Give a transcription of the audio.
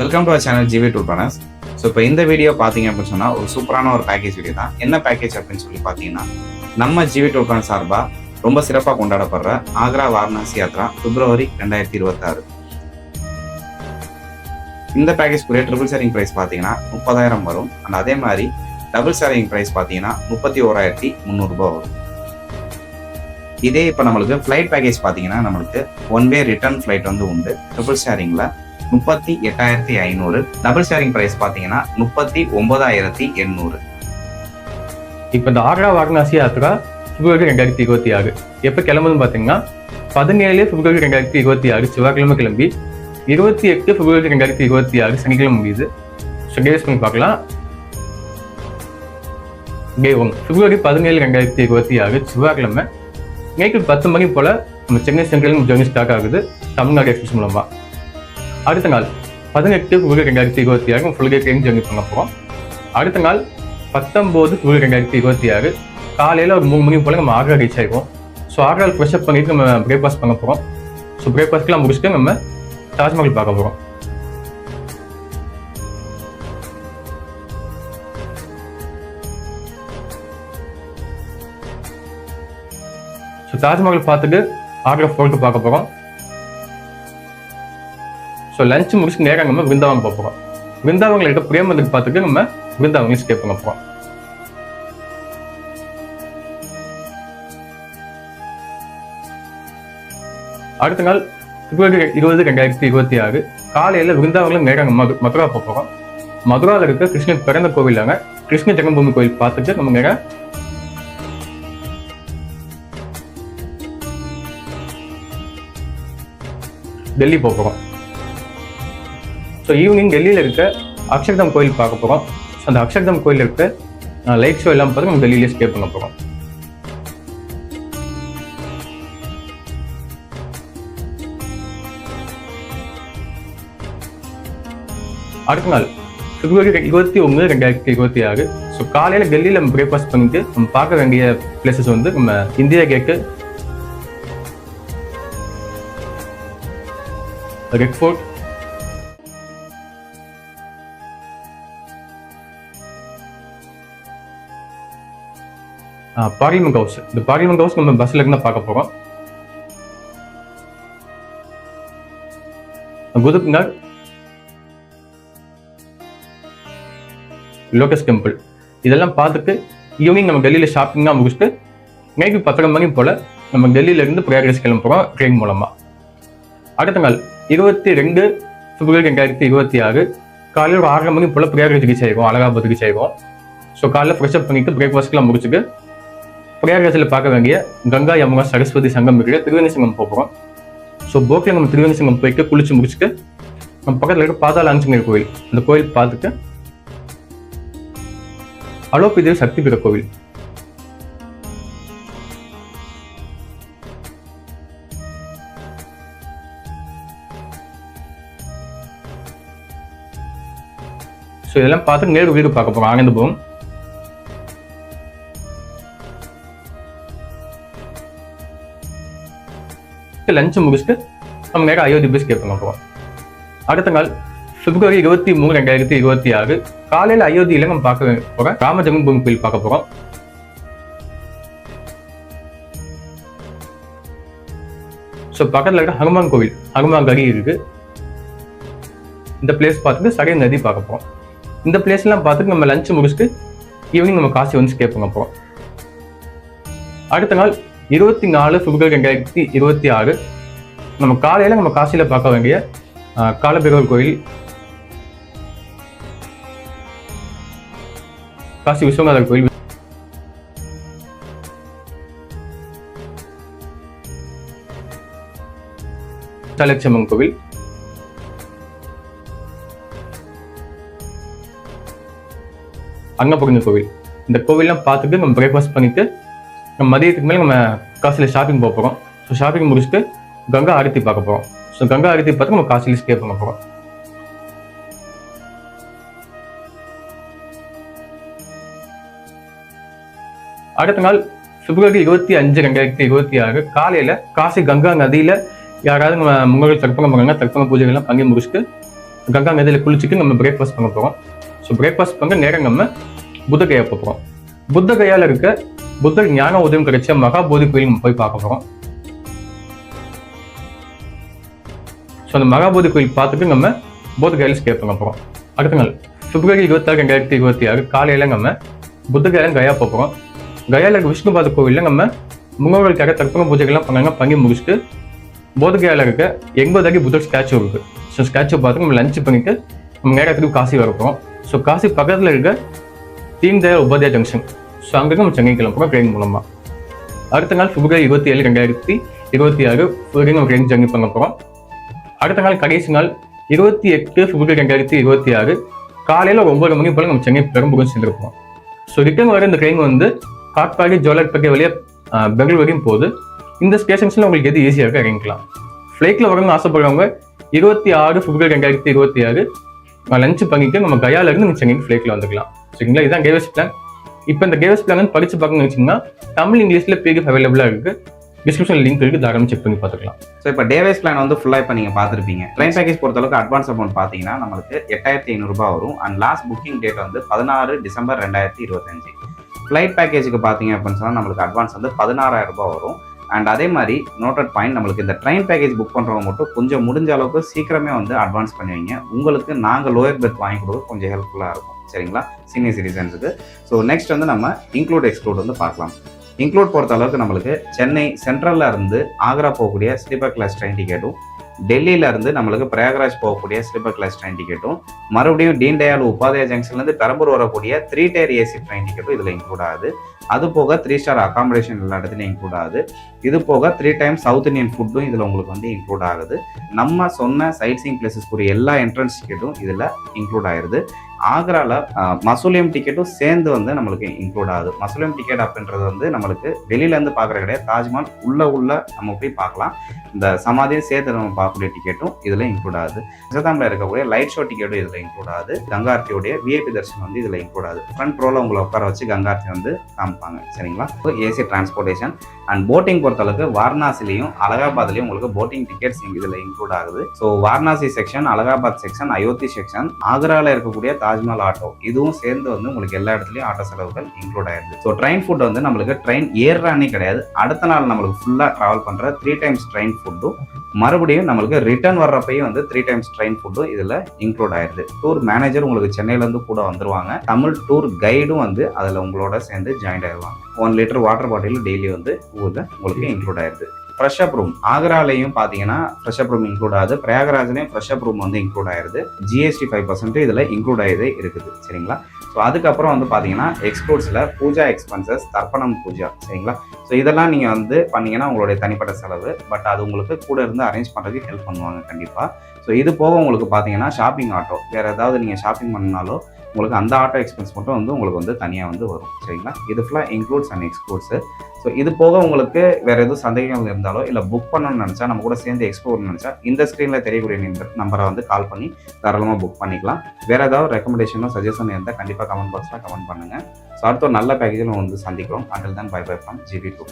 Welcome to channel GV two planners so இப்போ இந்த video பார்த்தீங்க அப்படின்னு சொன்னால் ஒரு சூப்பரான ஒரு பேக்கேஜ் வீடியோ தான். என்ன பேக்கேஜ் அப்படின்னு சொல்லி பார்த்தீங்கன்னா நம்ம ஜிவி டூ பிளான் சார்பாக ரொம்ப சிறப்பாக கொண்டாடப்படுற ஆக்ரா வாரணாசி யாத்ரா பிப்ரவரி ரெண்டாயிரத்தி இருபத்தாறு. இந்த பேக்கேஜ்க்குரிய ட்ரிபிள் ஷேரிங் ப்ரைஸ் பார்த்தீங்கன்னா முப்பதாயிரம் வரும். அண்ட் அதே மாதிரி டபுள் ஷேரிங் ப்ரைஸ் பார்த்தீங்கன்னா முப்பத்தி ஓராயிரத்தி முந்நூறுரூபா வரும். இதே இப்போ நம்மளுக்கு ஃப்ளைட் பேக்கேஜ் பார்த்தீங்கன்னா நம்மளுக்கு ஒன் வே ரிட்டர்ன் ஃப்ளைட் வந்து உண்டு. ட்ரிபிள் ஷேரிங்கில் முப்பத்தி எட்டாயிரத்தி ஐநூறு. டபுள் ஷேரிங் ப்ரைஸ் பார்த்தீங்கன்னா முப்பத்தி ஒன்பதாயிரத்தி எண்ணூறு. இப்போ இந்த ஆக்ரா வாரணாசி யாத்திரா பிப்ரவரி ரெண்டாயிரத்தி இருபத்தி ஆறு. எப்போ கிளம்புதுன்னு பார்த்தீங்கன்னா பதினேழு பிப்ரவரி ரெண்டாயிரத்தி இருபத்தி ஆறு செவ்வாய்க்கிழமை கிளம்பி இருபத்தி எட்டு பிப்ரவரி ரெண்டாயிரத்தி இருபத்தி ஆறு சனிக்கிழமை முடியுது. ஸோ பண்ணி பார்க்கலாம். டே ஒன் பிப்ரவரி பதினேழு ரெண்டாயிரத்தி இருபத்தி ஆறு செவ்வாய்க்கிழமை. நைட்டு பத்து மணி போல் நம்ம சென்னை சென்ட்ரல் ஜோனி ஸ்டார்ட் ஆகுது. தமிழ்நாடு எக்ஸ்பிரஸ் மூலமாக அடுத்த நாள் பதினெட்டு பிப்ரவரி ரெண்டாயிரத்தி இருபத்தி ஆறு ஃபுல்கே டே ட்ரெயின் பண்ண போகிறோம் அடுத்த நாள் பத்தொம்போது பிப்ரவரி ரெண்டாயிரத்தி இருபத்தி ஆறு. காலையில் ஒரு மூணு மணி போல் நம்ம ஆக்ரா ரீச் ஆகிடுவோம் ஸோ ஆக்ரா ஃப்ரெஷ் அப் பண்ணிட்டு நம்ம பிரேக்ஃபாஸ்ட் பண்ண போகிறோம் ஸோ பிரேக்ஃபாஸ்ட்லாம் முடிச்சுட்டு நம்ம தாஜ்மஹால் பார்க்க போகிறோம் ஸோ தாஜ்மஹால் பார்த்துட்டு ஆக்ரா ஃபோர்ட்டு பார்க்க போகிறோம் ஸோ லஞ்ச் முடிச்சு நேராக நம்ம விருந்தாவன் போகிறோம் விருந்தாவனில் இருக்க பிரேம் மந்திர் பார்த்துட்டு நம்ம விருந்தாவனில் ஸ்டே பண்ண போகிறோம் அடுத்த நாள் பிப்ரவரி இருபது ரெண்டாயிரத்தி இருபத்தி ஆறு காலையில் விருந்தாவங்களும் நேராக மது மதுரா போகிறோம் மதுராவில் இருக்க கிருஷ்ணன் பிறந்த கோவிலாங்க கிருஷ்ண ஜெகம்பூமி கோயில் பார்த்துட்டு நம்ம நேராக டெல்லி போகிறோம் ஸோ ஈவினிங் டெல்லியில் இருக்க அக்ஷர்தம் கோயில் பார்க்க போகிறோம் ஸோ அந்த அக்ஷர்தம் கோயில் இருக்க லைட் ஷோ எல்லாம் பார்த்து நம்ம டெல்லியிலே ஸ்டே பண்ண போகிறோம் அடுத்த நாள் பிப்ரவரி இருபத்தி ஒன்று ரெண்டாயிரத்தி இருபத்தி ஆறு. ஸோ காலையில் டெல்லியில் நம்ம பிரேக்ஃபாஸ்ட் பண்ணிட்டு நம்ம பார்க்க வேண்டிய பிளேசஸ் வந்து நம்ம India gate red fort parliament house இந்த பார்லிமெண்ட் ஹவுஸ் நம்ம பஸ்ல இருந்து பார்க்க போறோம். Qutub Minar lotus temple. இதெல்லாம் பார்த்துட்டு ஈவினிங் நம்ம டெல்லியில் ஷாப்பிங்லாம் முடிச்சுட்டு நைட்டு பத்தரை மணி போல் நம்ம டெல்லியில இருந்து பிரயாகராஜ் கிளம்புறோம் ட்ரெயின் மூலமாக அடுத்த நாள் இருபத்தி ரெண்டு பிப்ரவரி ரெண்டாயிரத்தி இருபத்தி ஆறு காலையில் ஒரு ஆறரை மணி போல் பிரயாகராஜுக்கு செய்வோம் அலகாபாத்துக்கு செய்வோம். ஸோ காலையில் ஃப்ரெஷ் அப் பண்ணிட்டு பிரேக்ஃபாஸ்ட்லாம் முடிச்சுட்டு பிரயாகராஜில் பார்க்க வேண்டிய கங்கா யமுனா சரஸ்வதி சங்கம் இருக்கிற திருவேணி சங்கம் போகிறோம் ஸோ போக்கில் நம்ம திருவேணி சங்கம் போயிட்டு குளிச்சு முடிச்சுட்டு நம்ம பக்கத்தில் இருக்க பாதாள ஆஞ்சநேயர் கோயில் அந்த கோயில் பார்த்துட்டு அலோபிதேவ் சக்தி பீட கோவில். ஸோ இதெல்லாம் பார்த்து நேரு வீடு பார்க்க போகிறோம் ஆனந்தபுரம் லஞ்ச் முடிச்சுட்டு நம்ம நேரம் அயோத்தி பீச் கேட்போம் பண்ண அடுத்த நாள் பிப்ரவரி இருபத்தி மூணு ரெண்டாயிரத்தி இருபத்தி ஆறு காலையில் அயோத்தியில் நம்ம பார்க்க போகிறோம் ராம ஜென்மபூமி கோயில் பார்க்க போகிறோம் ஸோ பக்கத்தில் இருக்க ஹனுமான் கோவில் ஹனுமான் கரி இருக்கு இந்த பிளேஸ் பார்த்துட்டு சடைய நதி பார்க்க போகிறோம் இந்த பிளேஸ்லாம் பார்த்துட்டு நம்ம லஞ்ச் முடிச்சுட்டு ஈவினிங் நம்ம காசி வந்து ஸ்டே பண்ண போகிறோம் அடுத்த நாள் இருபத்தி நாலு பிப்ரவரி ரெண்டாயிரத்தி இருபத்தி ஆறு. நம்ம காலையில் நம்ம காசியில் பார்க்க வேண்டிய ஆஹ், காலபைரவர் கோயில். காசி விஸ்வநாதர் கோயில். விசாலட்சுமன் கோவில். அங்கப்பகுந்த கோவில். இந்த கோவில்லாம் பார்த்துட்டு நம்ம பிரேக்ஃபாஸ்ட் பண்ணிட்டு நம்ம மதியத்துக்கு மேலே நம்ம காசியில் ஷாப்பிங் போக போகிறோம் ஸோ ஷாப்பிங் முடிச்சுட்டு கங்கா ஆரத்தி பார்க்க போகிறோம் ஸோ கங்கா ஆரத்தி பார்த்து நம்ம காசியில் ஸ்டே பண்ண போகிறோம் அடுத்த நாள் பிப்ரவரி இருபத்தி அஞ்சு ரெண்டாயிரத்தி இருபத்தி ஆறு காலையில காசி கங்கா நதியில யாராவது நம்ம முன்னோர்கள் தர்ப்பணம் பண்ணாங்க தர்ப்பண பூஜைகள்லாம் பண்ணி முடிச்சுட்டு கங்கா நதியில் குளிச்சுட்டு நம்ம பிரேக்ஃபாஸ்ட் பண்ண போகிறோம் ஸோ பிரேக்ஃபாஸ்ட் பண்ண நேரம் நம்ம புத்தகையா போகிறோம் புத்தகையால இருக்க புத்தர் ஞான உதயம் கிடைச்ச மகாபோதி கோயில் நம்ம போய் பார்க்க போகிறோம் ஸோ அந்த மகாபோதி கோயில் பார்த்துட்டு நம்ம போதகையில் ஸ்டே பண்ண போகிறோம் அடுத்த நாள் பிப்ரவரி இருபத்தாறு ரெண்டாயிரத்தி இருபத்தி ஆறு காலையில் நம்ம புத்தகாலம் கயா போகிறோம் கயால இருக்க விஷ்ணுபாத கோவிலில் நம்ம முன்னோர்களுக்காக தர்ப்பண பூஜைகள்லாம் பண்ணாங்க பங்கி முடிச்சுட்டு போதகையால இருக்க எண்பது அடி புத்தர் ஸ்டாச்சு இருக்கு. ஸோ ஸ்டாச்சு பார்த்து நம்ம லஞ்ச் பண்ணிட்டு நம்ம நேரத்துக்கு காசி வர ஸோ காசி பக்கத்தில் இருக்க தீன் தயாள் உபாத்யா ஜங்ஷன் ஸோ அங்கே நம்ம சென்னை கிளம்புறோம் ட்ரெயின் மூலமாக அடுத்த நாள் பிப்ரவரி இருபத்தி ஏழு ரெண்டாயிரத்தி இருபத்தி ஆறு வரைக்கும் நம்ம ட்ரெயின் ஜர்னி பண்ண போகிறோம் அடுத்த நாள் கடைசி நாள் இருபத்தி எட்டு பிப்ரவரி ரெண்டாயிரத்தி இருபத்தி ஆறு. காலையில் ஒரு ஒன்பது மணி போல நம்ம சென்னை பெரும்புகம் சென்றிருப்போம் ஸோ ரிட்டர்ன் வர இந்த ட்ரெயின் வந்து காட்பாடி ஜோலார்பேட்டை வழியாக பெங்களூர் வரையும் போகுது. இந்த ஸ்டேஷன்ஸில் உங்களுக்கு எது ஈஸியாக இருக்க இறங்கிக்கலாம். ஃப்ளைட்டில் வரணும்னு ஆசைப்படுறவங்க இருபத்தி ஆறு பிப்ரவரி ரெண்டாயிரத்தி இருபத்தி ஆறு லஞ்ச் பண்ணிட்டு நம்ம கயால இருந்து நம்ம சென்னைக்கு ஃப்ளைட்டில் வந்துக்கலாம். சரிங்களா இதுதான் கேவஸ் பிளான் இப்போ இந்த கேவஸ் பிளான் வந்து படிச்சு பார்க்கணும்னு வச்சிங்கன்னா தமிழ் இங்கிலீஷில் பிடிஎஃப் அவைலபிளாக இருக்குது டிஸ்கிரிப்ஷன் லிங்க் இருக்குது தாராளம் செக் பண்ணி பார்த்துக்கலாம். ஸோ இப்போ டேவைஸ் பிளான் வந்து ஃபுல்லாக இப்போ நீங்கள் பார்த்துருப்பீங்க. ட்ரெயின் பேக்கேஜ் பொறுத்தளவுக்கு அட்வான்ஸ் அமௌண்ட் பார்த்தீங்கன்னா நம்மளுக்கு எட்டாயிரத்தி ஐநூறுரூபா வரும். அண்ட் லாஸ்ட் புக்கிங் டேட் வந்து பதினாறு டிசம்பர் ரெண்டாயிரத்தி இருபத்தஞ்சு. ஃப்ளைட் பேக்கேஜுக்கு பார்த்தீங்க அப்படின்னு சொன்னால் நம்மளுக்கு அட்வான்ஸ் வந்து பதினாறாயிரம் ரூபாய் வரும். அண்ட் அதே மாதிரி நோட்டட் பாயிண்ட் நம்மளுக்கு இந்த ட்ரெயின் பேக்கேஜ் புக் பண்ணுறவங்க மட்டும் கொஞ்சம் முடிஞ்ச அளவுக்கு சீக்கிரமே வந்து அட்வான்ஸ் பண்ணுவீங்க உங்களுக்கு நாங்கள் லோயர் பெர்த் வாங்கி கொடுக்க கொஞ்சம் ஹெல்ப்ஃபுல்லாக இருக்கும். சரிங்களா? சீனியர் சிட்டிசன்ஸுக்கு ஸோ நெக்ஸ்ட் வந்து நம்ம இன்க்ளூட் எக்ஸ்க்ளூட் வந்து பார்க்கலாம். இன்க்ளூட் பொறுத்த அளவுக்கு நம்மளுக்கு சென்னை சென்ட்ரல்ல இருந்து ஆக்ரா போகக்கூடிய ஸ்லீப்பர் கிளாஸ் ட்ரெயின் டிக்கெட்டும் டெல்லியில இருந்து நம்மளுக்கு பிரயாகராஜ் போகக்கூடிய ஸ்லீப்பர் கிளாஸ் ட்ரெயின் டிக்கெட்டும் மறுபடியும் டீன் டயால் உபாதயா ஜங்ஷன்ல இருந்து பெரம்பூர் வரக்கூடிய த்ரீ டயர் ஏசி ட்ரெயின் டிக்கெட்டும் இதுல இன்க்ளூட் ஆகுது. அது போக த்ரீ ஸ்டார் அகாமடேஷன் எல்லா இடத்துலையும் இன்க்ளூட் ஆகுது. இது போக த்ரீ டைம் சவுத் இந்தியன் ஃபுட்டும் இதில் உங்களுக்கு வந்து இன்க்ளூட் ஆகுது. நம்ம சொன்ன சைட் சீங் பிளேசஸ்க்குரிய எல்லா என்ட்ரன்ஸ் டிக்கெட்டும் இதில் இன்க்ளூட் ஆயிடுது ஆக்ரால மசூலியம் டிக்கெட்டும் சேர்ந்து வந்து நம்மளுக்கு இன்க்ளூட் ஆகுது. மசூலியம் டிக்கெட் அப்படின்றது வந்து நம்மளுக்கு வெளியில இருந்து பார்க்குற கிடையாது. தாஜ்மஹால் உள்ள உள்ள நம்ம போய் பார்க்கலாம். இந்த சமாதியும் சேர்த்து நம்ம பார்க்கக்கூடிய டிக்கெட்டும் இதுல இன்க்ளூட் ஆகுது. நிஜதாமில் இருக்கக்கூடிய லைட் ஷோ டிக்கெட்டும் இதுல இன்க்ளூட் ஆகுது. கங்கார்த்தியோடைய விஐபி தர்ஷன் வந்து இதுல இன்க்ளூட் ஆகுது. ஃப்ரண்ட் ரோல உங்களை உட்கார வச்சு கங்கார்த்தி வந்து காமிப்பாங்க. சரிங்களா? ஏசி டிரான்ஸ்போர்ட்டேஷன் அண்ட் போட்டிங் பொறுத்தளவுக்கு வாரணாசிலையும் அலகாபாத்லையும் உங்களுக்கு போட்டிங் டிக்கெட்ஸ் இதுல இன்க்ளூட் ஆகுது. So Varanasi section Allahabad section Ayodhya section ஆக்ரால இருக்கக்கூடிய தாஜ்மஹால் ஆட்டோ. இதுவும் சேர்ந்து வந்து உங்களுக்கு எல்லா இடத்துலயும் ஆட்டோ செலவுகள் இன்க்ளூட் ஆயிருது. ஸோ ட்ரெயின் ஃபுட் வந்து நம்மளுக்கு ட்ரெயின் ஏறுறானே கிடையாது. அடுத்த நாள் நம்மளுக்கு ஃபுல்லா டிராவல் பண்ற த்ரீ டைம்ஸ் ட்ரெயின் ஃபுட்டும் மறுபடியும் நம்மளுக்கு ரிட்டர்ன் வர்றப்பையும் வந்து த்ரீ டைம்ஸ் ட்ரெயின் ஃபுட்டும் இதுல இன்க்ளூட் ஆயிருது. டூர் மேனேஜர் உங்களுக்கு சென்னையில இருந்து கூட வந்துருவாங்க. தமிழ் டூர் கைடும் வந்து அதுல உங்களோட சேர்ந்து ஜாயின் ஆயிடுவாங்க one litre water bottle daily வந்து ஊர்ல உங்களுக்கு இன்க்ளூட் ஆயிருது. ஃப்ரெஷ் அப் ரூம் ஆக்ராலையும் பார்த்தீங்கன்னா ஃப்ரெஷ் அப் ரூம் இன்க்ளூட் ஆகுது. பிரயாகராஜ்லையும் ஃப்ரெஷ் அப் ரூம் வந்து இன்க்ளூட் ஆயிருது. ஜிஎஸ்டி ஃபைவ் பர்சன்ட் இதில் இன்க்ளூட் ஆகியதே இருக்குது. சரிங்களா? ஸோ அதுக்கப்புறம் வந்து பார்த்தீங்கன்னா எக்ஸ்போர்ட்ஸில் பூஜா எக்ஸ்பென்சஸ் தர்ப்பணம் பூஜா. சரிங்களா? ஸோ இதெல்லாம் நீங்கள் வந்து பண்ணீங்கன்னா உங்களுடைய தனிப்பட்ட செலவு. பட் அது உங்களுக்கு கூட இருந்து அரேஞ்ச் பண்ணுறதுக்கு ஹெல்ப் பண்ணுவாங்க கண்டிப்பாக ஸோ இது போக உங்களுக்கு பார்த்தீங்கன்னா ஷாப்பிங் ஆட்டோ வேறு ஏதாவது நீங்கள் ஷாப்பிங் பண்ணாலோ உங்களுக்கு அந்த ஆட்டோ எக்ஸ்பென்ஸ் மட்டும் வந்து உங்களுக்கு வந்து தனியாக வந்து வரும். சரிங்களா? இது ஃபுல்லாக இன்க்ளூட்ஸ் அண்ட் எக்ஸ்போர்ட்ஸு ஸோ இது போக உங்களுக்கு வேற எதுவும் சந்தேகங்கள் இருந்தாலோ இல்லை புக் பண்ணணும்னு நினச்சா நம்ம கூட சேர்ந்து எக்ஸ்போர்ட் நினச்சா இந்த ஸ்க்ரீனில் தெரியக்கூடிய நம்பர் நம்பரை வந்து கால் பண்ணி தாராளமாக புக் பண்ணிக்கலாம். வேற ஏதாவது ரெக்கமெண்டேஷனோ சஜஷன் இருந்தால் கண்டிப்பாக கமெண்ட் பாக்ஸில் கமெண்ட் பண்ணுங்க. ஸோ அடுத்த ஒரு நல்ல பேக்கேஜில் வந்து சந்திக்கிறோம். அண்டில் தான் bye bye from GB two